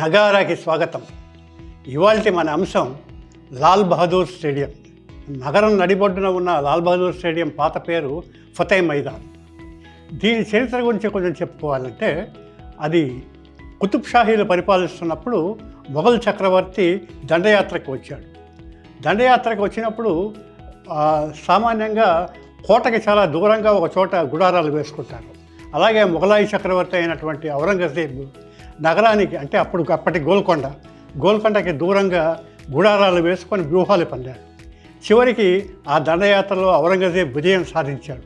నగారాకి స్వాగతం. ఇవాళ మన అంశం లాల్ బహదూర్ స్టేడియం. నగరం నడిబొడ్డున ఉన్న లాల్ బహదూర్ స్టేడియం పాత పేరు ఫతే మైదాన్. దీని చరిత్ర గురించి కొంచెం చెప్పుకోవాలంటే అది కుతుబ్ షాహీలు పరిపాలిస్తున్నప్పుడు మొఘల్ చక్రవర్తి దండయాత్రకు వచ్చాడు. దండయాత్రకు వచ్చినప్పుడు సామాన్యంగా కోటకి చాలా దూరంగా ఒక చోట గుడారాలు వేసుకుంటారు. అలాగే మొఘలాయి చక్రవర్తి అయినటువంటి ఔరంగజేబ్ నగరానికి అంటే అప్పుడు అప్పటి గోల్కొండ గోల్కొండకి దూరంగా గుడారాలు వేసుకొని వ్యూహాలు పొందాడు. చివరికి ఆ దండయాత్రలో ఔరంగజేబ్ విజయం సాధించాడు.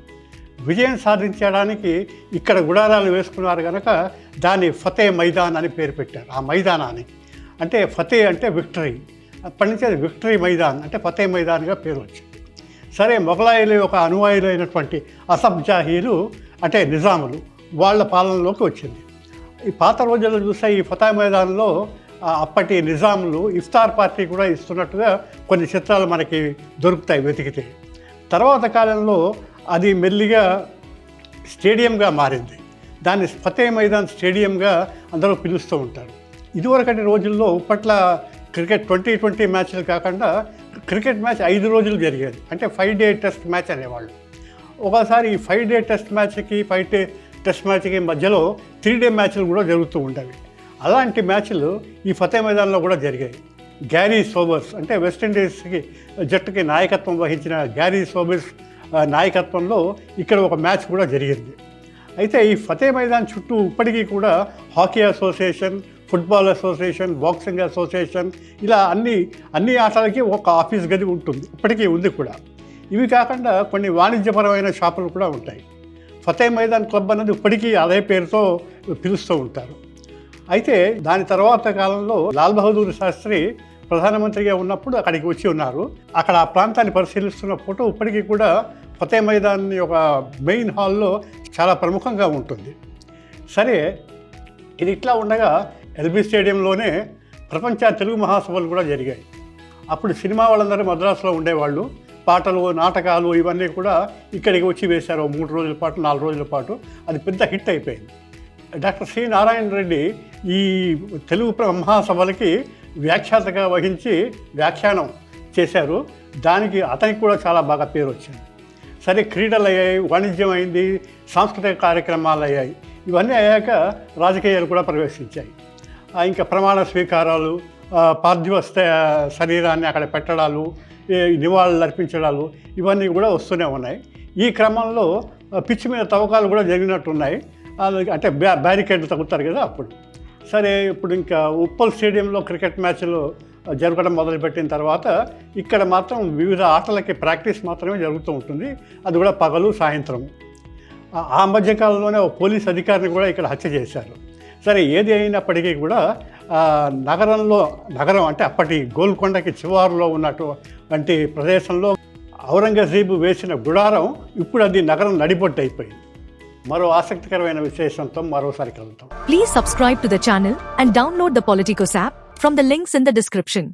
విజయం సాధించడానికి ఇక్కడ గుడారాలు వేసుకున్నారు కనుక దాన్ని ఫతే మైదాన్ అని పేరు పెట్టారు. ఆ మైదానానికి అంటే ఫతే అంటే విక్టరీ. అప్పటి నుంచి అది విక్టరీ మైదాన్ అంటే ఫతే మైదాన్గా పేరు వచ్చింది. సరే మొఘలాయిలు యొక్క అనువాయులైనటువంటి అసబ్జాహీలు అసబ్ జాహీలు అంటే నిజాములు వాళ్ళ పాలనలోకి వచ్చింది. ఈ పాత రోజుల్లో చూస్తే ఈ ఫతా మైదాన్లో అప్పటి నిజాములు ఇఫ్తార్ పార్టీ కూడా ఇస్తున్నట్టుగా కొన్ని చిత్రాలు మనకి దొరుకుతాయి వెతికితే. తర్వాత కాలంలో అది మెల్లిగా స్టేడియంగా మారింది. దాన్ని ఫతే మైదాన్ స్టేడియంగా అందరూ పిలుస్తూ ఉంటారు. ఇదివరకటి రోజుల్లో ఇప్పట్ల క్రికెట్ ట్వంటీ ట్వంటీ మ్యాచ్లు కాకుండా క్రికెట్ మ్యాచ్ ఐదు రోజులు జరిగేది. అంటే ఫైవ్ డే టెస్ట్ మ్యాచ్ అనేవాళ్ళు. ఒకసారి ఈ ఫైవ్ డే టెస్ట్ మ్యాచ్కి ఫైవ్ డే టెస్ట్ మ్యాచ్కి మధ్యలో త్రీ డే మ్యాచ్లు కూడా జరుగుతూ ఉంటాయి అలాంటి మ్యాచ్లు ఈ ఫతే మైదాన్లో కూడా జరిగాయి. గ్యారీ సోబర్స్ అంటే వెస్టిండీస్కి జట్టుకి నాయకత్వం వహించిన గ్యారీ సోబర్స్ ఆ, నాయకత్వంలో ఇక్కడ ఒక మ్యాచ్ కూడా జరిగింది. అయితే ఈ ఫతే మైదాన్ చుట్టూ ఇప్పటికీ కూడా hockey association football association boxing association ఇలా అన్ని అన్ని ఆటలకి ఒక ఆఫీస్ గది ఉంటుంది. ఇప్పటికీ ఉంది కూడా. ఇవి కాకుండా కొన్ని వాణిజ్యపరమైన షాపులు కూడా ఉంటాయి. ఫతే మైదాన్ క్లబ్ అనేది ఇప్పటికీ అదే పేరుతో పిలుస్తూ ఉంటారు. అయితే దాని తర్వాత కాలంలో లాల్ బహదూర్ శాస్త్రి ప్రధానమంత్రిగా ఉన్నప్పుడు అక్కడికి వచ్చి ఉన్నారు. అక్కడ ఆ ప్రాంతాన్ని పరిశీలిస్తున్న ఫోటో ఇప్పటికీ కూడా ఫతే మైదాన్ యొక్క మెయిన్ హాల్లో చాలా ప్రముఖంగా ఉంటుంది. సరే ఇది ఇట్లా ఉండగా ఎల్బీ స్టేడియంలోనే ప్రపంచ తెలుగు మహాసభలు కూడా జరిగాయి. అప్పుడు సినిమా వాళ్ళందరూ మద్రాసులో ఉండేవాళ్ళు. పాటలు నాటకాలు ఇవన్నీ కూడా ఇక్కడికి వచ్చి వేశారు. ఓ మూడు రోజుల పాటు నాలుగు రోజుల పాటు. అది పెద్ద హిట్ అయిపోయింది. డాక్టర్ సి నారాయణ రెడ్డి ఈ తెలుగు మహాసభలకి వ్యాఖ్యాతగా వహించి వ్యాఖ్యానం చేశారు. దానికి అతనికి కూడా చాలా బాగా పేరు వచ్చింది. సరే క్రీడలు అయ్యాయి వాణిజ్యం అయింది సాంస్కృతిక కార్యక్రమాలు అయ్యాయి. ఇవన్నీ అయ్యాక రాజకీయాలు కూడా ప్రవేశించాయి. ఇంకా ప్రమాణ స్వీకారాలు పార్థివ శరీరాన్ని అక్కడ పెట్టడాలు నివాళులు అర్పించడాలు ఇవన్నీ కూడా వస్తూనే ఉన్నాయి. ఈ క్రమంలో పిచ్చి మీద తవ్వకాలు కూడా జరిగినట్టున్నాయి. అంటే బ్యా బ్యారికేడ్లు తగ్గుతారు కదా అప్పుడు. సరే ఇప్పుడు ఇంకా ఉప్పల్ స్టేడియంలో క్రికెట్ మ్యాచ్లు జరగడం మొదలుపెట్టిన తర్వాత ఇక్కడ మాత్రం వివిధ ఆటలకి ప్రాక్టీస్ మాత్రమే జరుగుతూ ఉంటుంది. అది కూడా పగలు సాయంత్రం. ఆ- మధ్యకాలంలోనే ఒక పోలీస్ అధికారిని కూడా ఇక్కడ హత్య చేశారు. సరే ఏది అయినప్పటికీ కూడా నగరంలో నగరం అంటే అప్పటి గోల్కొండకి చివారులో ఉన్నటువంటి ప్రదేశంలో ఔరంగజేబు వేసిన గుడారం ఇప్పుడు అది నగరం నడిబొట్టు అయిపోయింది. మరో ఆసక్తికరమైన విశేషంతో మరోసారి కలుద్దాం. Please subscribe to the channel and download the Politicos app from the links in the description